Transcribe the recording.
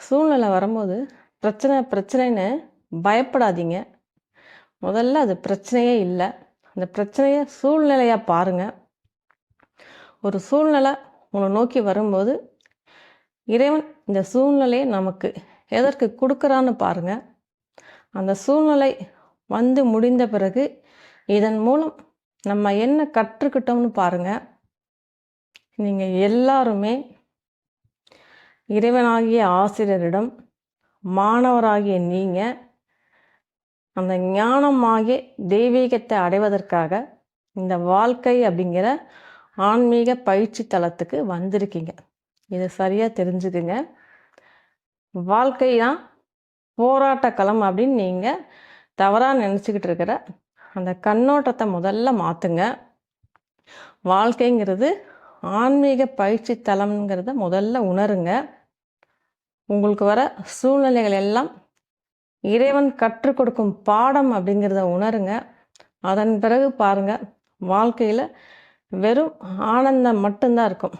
சூழ்நிலை வரும்போது பிரச்சனை பிரச்சனைன்னு பயப்படாதீங்க. முதல்ல அது பிரச்சனையே இல்லை. அந்த பிரச்சனையை சூழ்நிலையாக பாருங்கள் ஒரு சூழ்நிலை உங்களை நோக்கி வரும்போது இறைவன் இந்த சூழ்நிலையை நமக்கு எதற்கு கொடுக்குறான்னு பாருங்கள் அந்த சூழ்நிலை வந்து முடிந்த பிறகு இதன் மூலம் நம்ம என்ன கற்றுக்கிட்டோம்னு பாருங்கள் நீங்கள் எல்லாருமே இறைவனாகிய ஆசிரியரிடம் மாணவராகிய நீங்கள் அந்த ஞானமாகிய தெய்வீகத்தை அடைவதற்காக இந்த வாழ்க்கை அப்படிங்கிற ஆன்மீக பயிற்சி தளத்துக்கு வந்திருக்கீங்க. இதை சரியாக தெரிஞ்சுக்குங்க. வாழ்க்கை தான் போராட்ட களம் அப்படின்னு நீங்கள் தவறாக நினச்சிக்கிட்டு இருக்கிற அந்த கண்ணோட்டத்தை முதல்ல மாற்றுங்க வாழ்க்கைங்கிறது ஆன்மீக பயிற்சி தலம்ங்கிறத முதல்ல உணருங்க. உங்களுக்கு வர சூழ்நிலைகள் எல்லாம் இறைவன் கற்றுக் கொடுக்கும் பாடம் அப்படிங்கிறத உணருங்க. அதன் பிறகு பாருங்கள் வாழ்க்கையில் வெறும் ஆனந்தம் மட்டும்தான் இருக்கும்.